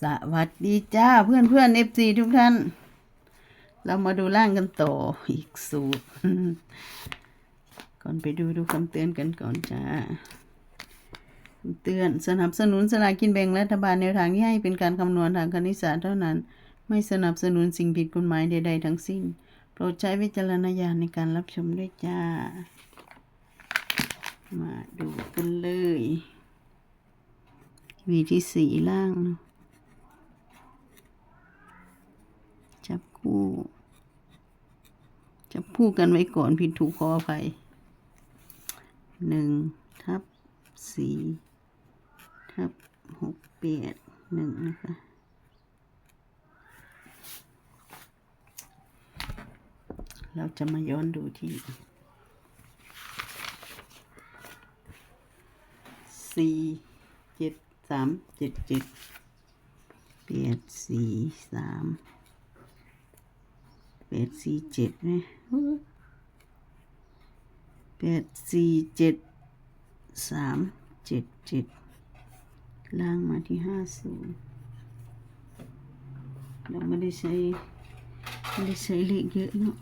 สวัสดีจ้าเพื่อนเพื่อนเอฟซีทุกท่าน เรามาดูร่างกันต่ออีกสูตร ก่อนไปดูดูคำเตือนกันก่อนจ้าคำเตือนสนับสนุนสลากกินแบ่งรัฐบาลแนวทางที่ให้เป็นการคำนวณทางคณิตศาสตร์เท่านั้น ไม่สนับสนุนสิ่งผิดกฎหมายใดๆทั้งสิ้น โปรดใช้วิจารณญาณในการรับชมด้วยจ้า มาดูกันเลยวีที่สี่ล่างเนอะ จับคู่ จับคู่กันไว้ก่อนผิดถูกขออภัยหนึ่งทับสี่ทับหกแปดหนึ่งนะคะเราจะมาย้อนดูที่สี่เจ็ดสามเจ็ดเจ็ดแปดสี่สาม แปดสี่เจ็ดไหมแปดสี่เจ็ดสามเจ็ดเจ็ดล่างมาที่ห้าศูนย์เราไม่ได้ใช้ไม่ได้ใช้เลขเยอะเนาะ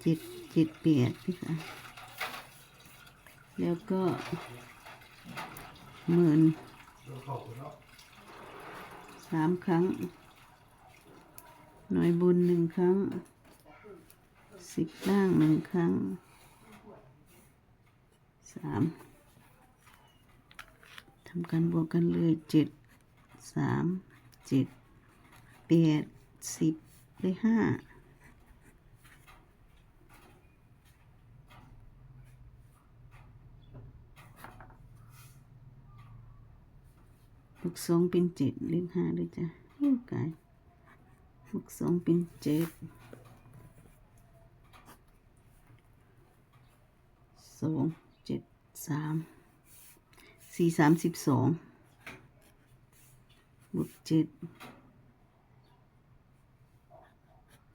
เจ็ดเจ็ดแปดนะคะแล้วก็หมื่น สามครั้ง หน่วยบุญหนึ่งครั้ง สิบล่างหนึ่งครั้งสามทำการบวกกันเลยเจ็ดสามเจ็ดแปดสิบได้ห้า กสองเป็นเจ็ดเลขห้าด้วยจ้ะโอ้กายบึกสองเป็นเจ็ดสองเจ็ดสามสี่สามสิบสองบวกเจ็ด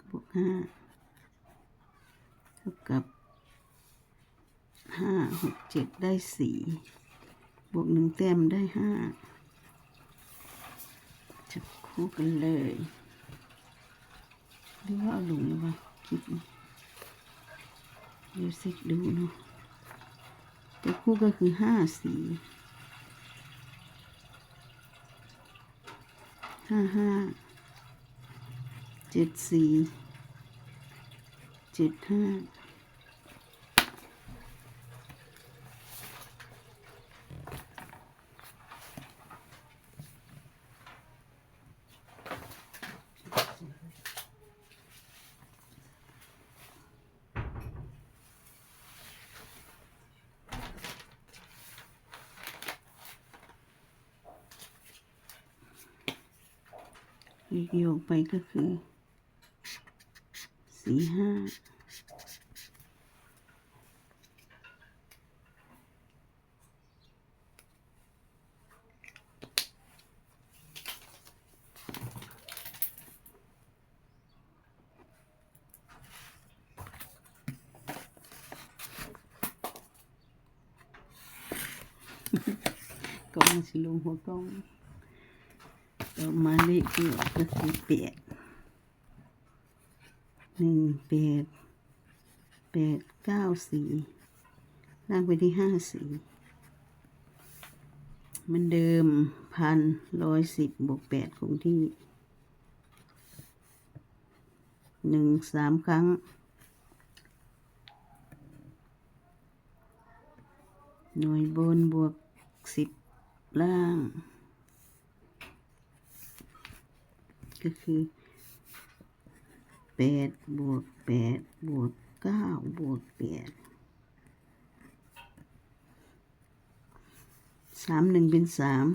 บวกห้าเท่ากับห้าหกเจ็ดได้สี่บวกหนึ่งแต้มได้ห้า จับคู่กันเลยหรือว่าเอาลงแล้ววะคลิปนี้ดี๋ยวสิดูเนาะจับคู่ก็คือห้าสีห้าห้าเจ็ดสี่เจ็ดห้า โยกไปก็คือสี่ห้ากล้องสิลงหัวกล้อง ต่อมาเลขที่ออกก็คือแปดหนึ่งแปดแปดเก้าสี่ล่างไปที่ห้าสี่มันเดิมพันร้อยสิบบวกแปดคงที่หนึ่งสามครั้งหน่วยบนบวกสิบล่าง ก็คือแปดบวกแปดบวกเก้าบวกแปดสามหนึ่งเป็นสาม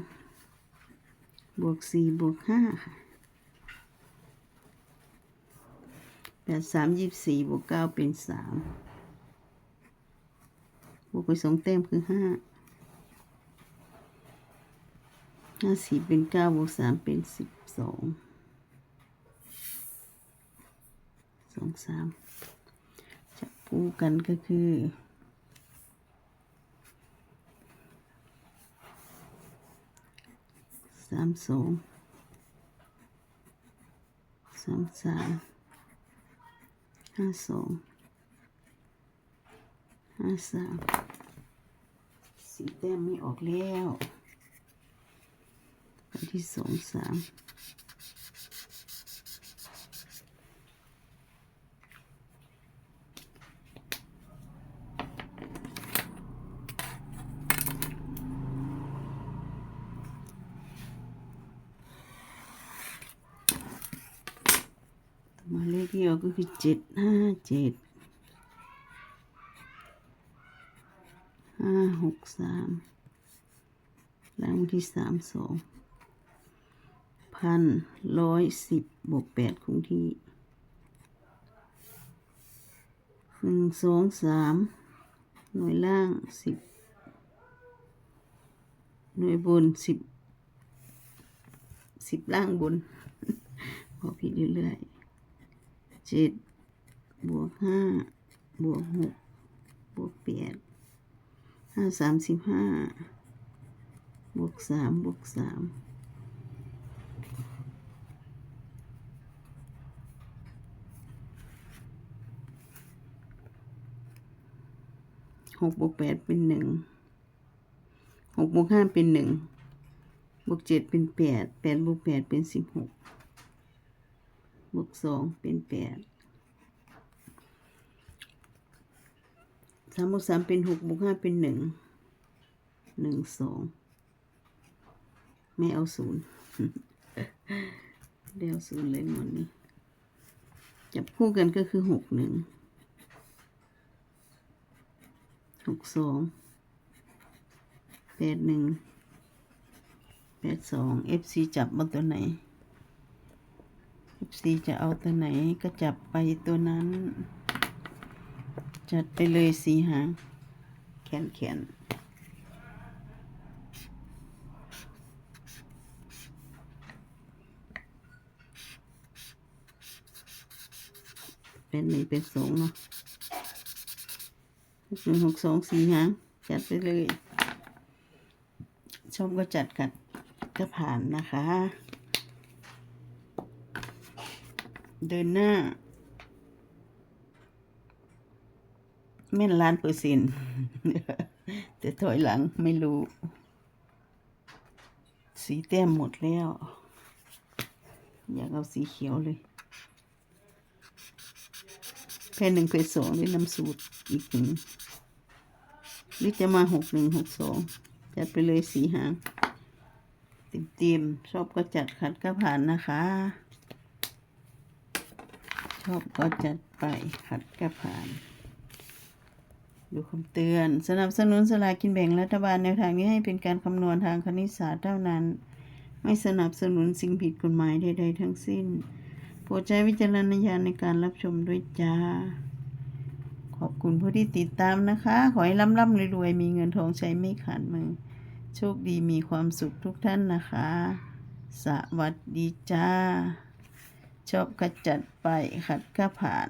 บวกสี่บวกห้าค่ะแปดสามยี่สี่บวกเก้าเป็นสามบวกไปสองแต้มคือห้าห้าสี่เป็นเก้าบวกสามเป็นสิบสอง สองสามจับคู่กันก็คือสามสองสามสามห้าสองห้าสามสีแต้มไม่ออกแล้วอันที่สองสามต่อมาเลข ที่ออกก็คือเจ็ดห้าเจ็ดห้าหกสามรางวัลที่สามสองพันร้อยสิบบวกแปดคงที่หนึ่งสองสามหน่วยล่างสิบหน่วยบนสิบสิบล่างบนพอผิดเรื่อยๆ เจ็ดบวกห้าบวกหกบวกแปดห้าสามสิบห้าบวกสามบวกสามหกบวกแปดเป็นหนึ่งหกบวกห้าเป็นหนึ่งบวกเจ็ดเป็นแปดแปดบวกแปดเป็นสิบหก บวกสองเป็นแปดสามบวกสามเป็นหกบวกห้าเป็นหนึ่งหนึ่งสองไม่เอาศูนย์เดี๋ยวศูนย์เลยหมดนี้ จับคู่กันก็คือหกหนึ่งหกสองแปดหนึ่งแปดสอง FC จับมาตัวไหน FC จะเอาตัวไหนก็จับไปตัวนั้น จัดไปเลยสีหางแขนแขนเป็นหนึ่งเป็นสองเนาะหนึ่งหกสองสี่หางจัดไปเลยชอบก็จัดกัดก็ผ่านนะคะ เดินหน้าแม่นล้านเปอร์เซ็นต์แต่ถอยหลังไม่รู้ สีแต้มหมดแล้ว อยากเอาสีเขียวเลยแค่หนึ่งแค่สองด้วยน้ำสูตรอีกหนึ่งหรือจะมาหกหนึ่งหกสองจัดไปเลยสีหางเต็มๆชอบก็จัดขัดก็ผ่านนะคะ ชอบก็จัดไปขัดก็ผ่าน ดูคำเตือน สนับสนุนสลากินแบ่งรัฐบาลแนวทางนี้ให้เป็นการคำนวณทางคณิตศาสตร์เท่านั้น ไม่สนับสนุนสิ่งผิดกฎหมายใดๆทั้งสิ้น โปรดใช้วิจารณญาณในการรับชมด้วยจ้า ขอบคุณผู้ที่ติดตามนะคะ ขอให้ร่ำร่ำรวยๆมีเงินทองใช้ไม่ขาดมือ โชคดีมีความสุขทุกท่านนะคะ สวัสดีจ้า ชอบกระจัดไปขัดก็ผ่าน